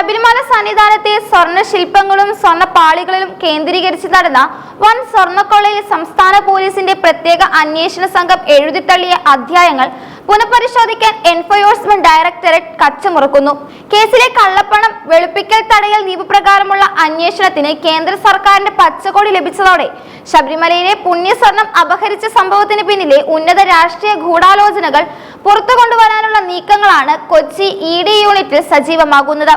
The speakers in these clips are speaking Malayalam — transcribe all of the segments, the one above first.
ശബരിമല സന്നിധാനത്തെ സ്വർണ ശില്പങ്ങളും സ്വർണ പാളികളിലും കേന്ദ്രീകരിച്ച് നടന്ന വൻ സ്വർണക്കൊള്ളയിൽ സംസ്ഥാന പോലീസിന്റെ പ്രത്യേക അന്വേഷണ സംഘം എഴുതിത്തള്ളിയ അധ്യായങ്ങൾ പുനഃപരിശോധിക്കാൻ എൻഫോഴ്സ്മെന്റ് ഡയറക്ടറേറ്റ് കച്ചമുറക്കുന്നു. കേസിലെ കള്ളപ്പണം വെളുപ്പിക്കൽ തടയൽ നിയമപ്രകാരമുള്ള അന്വേഷണത്തിന് കേന്ദ്ര സർക്കാരിന്റെ പച്ചക്കൊടി ലഭിച്ചതോടെ ശബരിമലയിലെ പുണ്യസ്വർണം അപഹരിച്ച സംഭവത്തിന് പിന്നിലെ ഉന്നത രാഷ്ട്രീയ ഗൂഢാലോചനകൾ പുറത്തു കൊണ്ടുവരാനുള്ള നീക്കങ്ങളാണ് കൊച്ചി ഇ ഡി യൂണിറ്റിൽ സജീവമാകുന്നത്.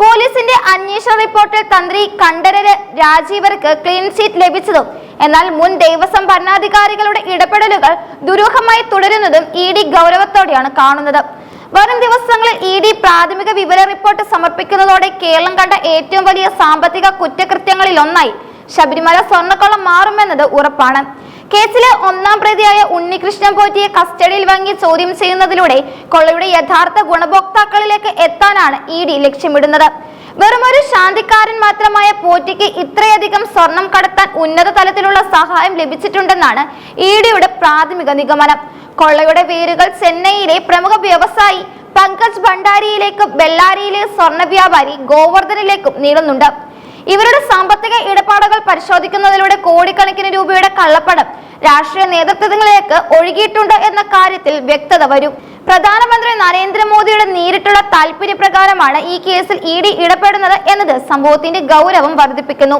പോലീസിന്റെ അന്വേഷണ റിപ്പോർട്ടിൽ തന്ത്രി കണ്ഠരര് രാജീവർക്ക് ക്ലീൻ ചീറ്റ് ലഭിച്ചതും എന്നാൽ മുൻ ദേവസ്വം ഭരണാധികാരികളുടെ ഇടപെടലുകൾ ദുരൂഹമായി തുടരുന്നതും ഇ ഡി ഗൗരവത്തോടെയാണ് കാണുന്നത്. വരും ദിവസങ്ങളിൽ ഇ ഡി പ്രാഥമിക വിവര റിപ്പോർട്ട് സമർപ്പിക്കുന്നതോടെ കേരളം കണ്ട ഏറ്റവും വലിയ സാമ്പത്തിക കുറ്റകൃത്യങ്ങളിലൊന്നായി ശബരിമല സ്വർണക്കൊള്ളം മാറുമെന്നത് ഉറപ്പാണ്. കേസിലെ ഒന്നാം പ്രതിയായ ഉണ്ണികൃഷ്ണൻ പോറ്റിയെ കസ്റ്റഡിയിൽ വാങ്ങി ചോദ്യം ചെയ്യുന്നതിലൂടെ കൊള്ളയുടെ യഥാർത്ഥ ഗുണഭോക്താക്കളിലേക്ക് എത്താനാണ് ഇ ഡി ലക്ഷ്യമിടുന്നത്. വെറുമൊരു ശാന്തിക്കാരൻ മാത്രമായ പോറ്റിക്ക് ഇത്രയധികം സ്വർണം കടത്താൻ ഉന്നത തലത്തിലുള്ള സഹായം ലഭിച്ചിട്ടുണ്ടെന്നാണ് ഇ ഡിയുടെ പ്രാഥമിക നിഗമനം. കൊള്ളയുടെ വേരുകൾ ചെന്നൈയിലെ പ്രമുഖ വ്യവസായി പങ്കജ് ഭണ്ഡാരിയിലേക്കും ബെല്ലാരിയിലെ സ്വർണ വ്യാപാരി ഗോവർദ്ധനിലേക്കും നീളുന്നുണ്ട്. ഇവരുടെ സാമ്പത്തിക ഇടപാടുകൾ പരിശോധിക്കുന്നതിലൂടെ കോടിക്കണക്കിന് രൂപയുടെ കള്ളപ്പണം രാഷ്ട്രീയ നേതൃത്വങ്ങളിലേക്ക് ഒഴുകിയിട്ടുണ്ട് എന്ന കാര്യത്തിൽ വ്യക്തത വരും. പ്രധാനമന്ത്രി നരേന്ദ്രമോദിയുടെ നേരിട്ടുള്ള താല്പര്യപ്രകാരമാണ് ഈ കേസിൽ ഇ ഡി ഇടപെടുന്നത് എന്നത് സംഭവത്തിന്റെ ഗൗരവം വർദ്ധിപ്പിക്കുന്നു.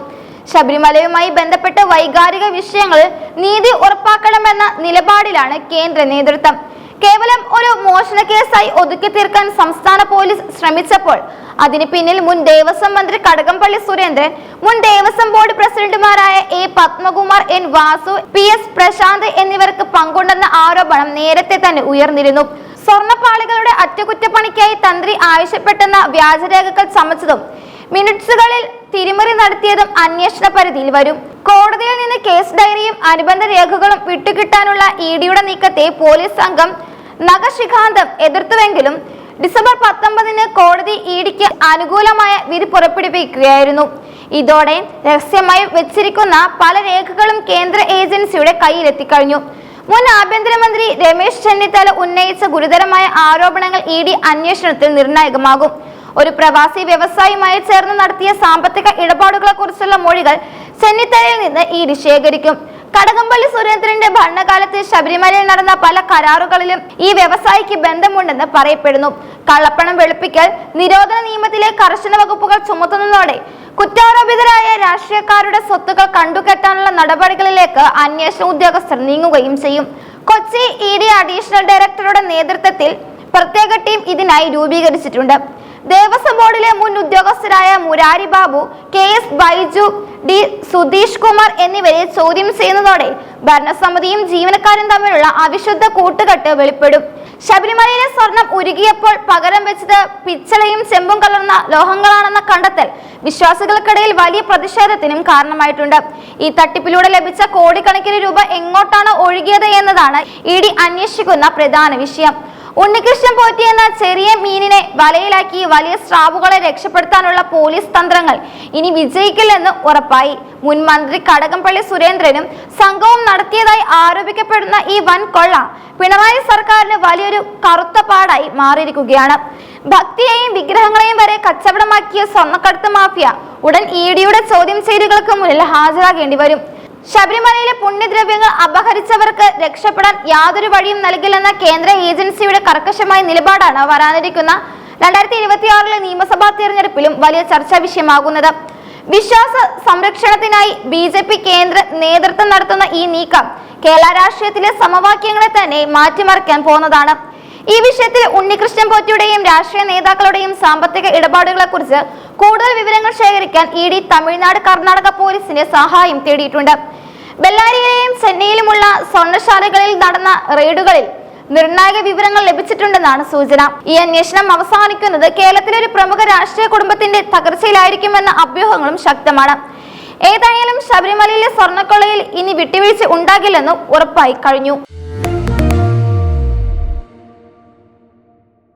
ശബരിമലയുമായി ബന്ധപ്പെട്ട് വൈകാരിക വിഷയങ്ങളിൽ നീതി ഉറപ്പാക്കണമെന്ന നിലപാടിലാണ് കേന്ദ്ര നേതൃത്വം. കേവലം ഒരു മോഷണ കേസായി ഒതുക്കി തീർക്കാൻ സംസ്ഥാന പോലീസ് ശ്രമിച്ചപ്പോൾ അതിന് പിന്നിൽ മുൻ ദേവസ്വം മന്ത്രി കടകംപള്ളി സുരേന്ദ്രൻ മുൻ ദേവസ്വം ബോർഡ് പ്രസിഡന്റുമാരായ A Padmakumar N Vasu P S Prashanth എന്നിവർക്ക് പങ്കുണ്ടെന്ന ആരോപണം നേരത്തെ തന്നെ ഉയർന്നിരുന്നു. സ്വർണപ്പാളികളുടെ അറ്റകുറ്റപ്പണിക്കായി തന്ത്രി ആവശ്യപ്പെട്ടെന്ന വ്യാജരേഖകൾ ചമച്ചതും മിനിറ്റ്സുകളിൽ തിരിമറി നടത്തിയതും അന്വേഷണ പരിധിയിൽ വരും. കോടതിയിൽ നിന്ന് കേസ് ഡയറിയും അനുബന്ധ രേഖകളും വിട്ടുകിട്ടാനുള്ള ഇ ഡിയുടെ നീക്കത്തെ പോലീസ് സംഘം നഖശിഖാന്തം എതിർത്തുവെങ്കിലും ഡിസംബർ പത്തൊമ്പതിന് കോടതി ഇ ഡിക്ക് അനുകൂലമായ വിധി പുറപ്പെടുവിക്കുകയായിരുന്നു. ഇതോടെ രഹസ്യമായി വെച്ചിരിക്കുന്ന പല രേഖകളും കേന്ദ്ര ഏജൻസിയുടെ കയ്യിലെത്തിക്കഴിഞ്ഞു. മുൻ ആഭ്യന്തരമന്ത്രി രമേശ് ചെന്നിത്തല ഉന്നയിച്ച ഗുരുതരമായ ആരോപണങ്ങൾ ഇ ഡി അന്വേഷണത്തിൽ നിർണായകമാകും. ഒരു പ്രവാസി വ്യവസായിയുമായി ചേർന്ന് നടത്തിയ സാമ്പത്തിക ഇടപാടുകളെ കുറിച്ചുള്ള മൊഴികൾ ചെന്നിത്തലയിൽ നിന്ന് ഈ ഡി ശേഖരിക്കും. കടകംപള്ളി സുരേന്ദ്രന്റെ ഭരണകാലത്ത് ശബരിമലയിൽ നടന്ന പല കരാറുകളിലും ഈ വ്യവസായിക്ക് ബന്ധമുണ്ടെന്ന് പറയപ്പെടുന്നു. കള്ളപ്പണം വെളുപ്പിക്കൽ നിരോധന നിയമത്തിലെ കർശന വകുപ്പുകൾ ചുമത്തുന്നതോടെ കുറ്റാരോപിതരായ രാഷ്ട്രീയക്കാരുടെ സ്വത്തുക്കൾ കണ്ടുകെട്ടാനുള്ള നടപടികളിലേക്ക് അന്വേഷണ ഉദ്യോഗസ്ഥർ നീങ്ങുകയും ചെയ്യും. കൊച്ചി ഇ ഡി അഡീഷണൽ ഡയറക്ടറുടെ നേതൃത്വത്തിൽ പ്രത്യേക ടീം ഇതിനായി രൂപീകരിച്ചിട്ടുണ്ട്. ദേവസ്വം ബോർഡിലെ മുൻ ഉദ്യോഗസ്ഥരായ Murari Babu K S Baiju D Sudheesh Kumar എന്നിവരെ ചോദ്യം ചെയ്യുന്നതോടെ ഭരണസമിതിയും ജീവനക്കാരും തമ്മിലുള്ള അവിശുദ്ധ കൂട്ടുകെട്ട് വെളിപ്പെടും. ശബരിമലയിലെ സ്വർണം ഉരുകിയപ്പോൾ പകരം വെച്ചത് പിച്ചളയും ചെമ്പും കലർന്ന ലോഹങ്ങളാണെന്ന കണ്ടെത്തൽ വിശ്വാസികൾക്കിടയിൽ വലിയ പ്രതിഷേധത്തിനും കാരണമായിട്ടുണ്ട്. ഈ തട്ടിപ്പിലൂടെ ലഭിച്ച കോടിക്കണക്കിന് രൂപ എങ്ങോട്ടാണ് ഒഴുകിയത് എന്നതാണ് ഇ ഡി അന്വേഷിക്കുന്ന പ്രധാന വിഷയം. ഉണ്ണികൃഷ്ണൻ പോറ്റി എന്ന ചെറിയ മീനിനെ വലയിലാക്കി വലിയ സ്രാവുകളെ രക്ഷപ്പെടുത്താനുള്ള പോലീസ് തന്ത്രങ്ങൾ ഇനി വിജയിക്കില്ലെന്ന് ഉറപ്പായി. മുൻ മന്ത്രി കടകംപള്ളി സുരേന്ദ്രനും സംഘവും നടത്തിയതായി ആരോപിക്കപ്പെടുന്ന ഈ വൻ കൊള്ള പിണറായി സർക്കാരിന് വലിയൊരു കറുത്ത പാടായി മാറിയിരിക്കുകയാണ്. ഭക്തിയെയും വിഗ്രഹങ്ങളെയും വരെ കച്ചവടമാക്കിയ സ്വർണക്കടത്ത് മാഫിയ ഉടൻ ഇ ഡിയുടെ ചോദ്യം ചെയ്തുകൾക്ക് മുന്നിൽ ഹാജരാകേണ്ടി വരും. ശബരിമലയിലെ പുണ്യദ്രവ്യങ്ങൾ അപഹരിച്ചവർക്ക് രക്ഷപ്പെടാൻ യാതൊരു വഴിയും നൽകില്ലെന്ന കേന്ദ്ര ഏജൻസിയുടെ കർക്കശമായ നിലപാടാണ് വരാനിരിക്കുന്ന രണ്ടായിരത്തി ഇരുപത്തിയാറിലെ നിയമസഭാ തെരഞ്ഞെടുപ്പിലും വലിയ ചർച്ചാ വിഷയമാകുന്നത്. വിശ്വാസ സംരക്ഷണത്തിനായി ബി ജെ പി കേന്ദ്ര നേതൃത്വം നടത്തുന്ന ഈ നീക്കം കേരള രാഷ്ട്രീയത്തിലെ സമവാക്യങ്ങളെ തന്നെ മാറ്റിമറിക്കാൻ പോകുന്നതാണ്. ഈ വിഷയത്തിൽ ഉണ്ണികൃഷ്ണൻ പോറ്റിയുടെയും രാഷ്ട്രീയ നേതാക്കളുടെയും സാമ്പത്തിക ഇടപാടുകളെ കുറിച്ച് കൂടുതൽ വിവരങ്ങൾ ശേഖരിക്കാൻ ഇ ഡി തമിഴ്നാട് കർണാടക പോലീസിന്റെ സഹായം തേടിയിട്ടുണ്ട്. ബെല്ലാരിയിലെയും ചെന്നൈയിലുമുള്ള സ്വർണശാലകളിൽ നടന്ന റെയ്ഡുകളിൽ നിർണായക വിവരങ്ങൾ ലഭിച്ചിട്ടുണ്ടെന്നാണ് സൂചന. ഈ അന്വേഷണം അവസാനിക്കുന്നത് കേരളത്തിലെ ഒരു പ്രമുഖ രാഷ്ട്രീയ കുടുംബത്തിന്റെ തകർച്ചയിലായിരിക്കുമെന്ന അഭ്യൂഹങ്ങളും ശക്തമാണ്. ഏതായാലും ശബരിമലയിലെ സ്വർണക്കൊള്ളയിൽ ഇനി വിട്ടുവീഴ്ച ഉണ്ടാകില്ലെന്നും ഉറപ്പായി കഴിഞ്ഞു.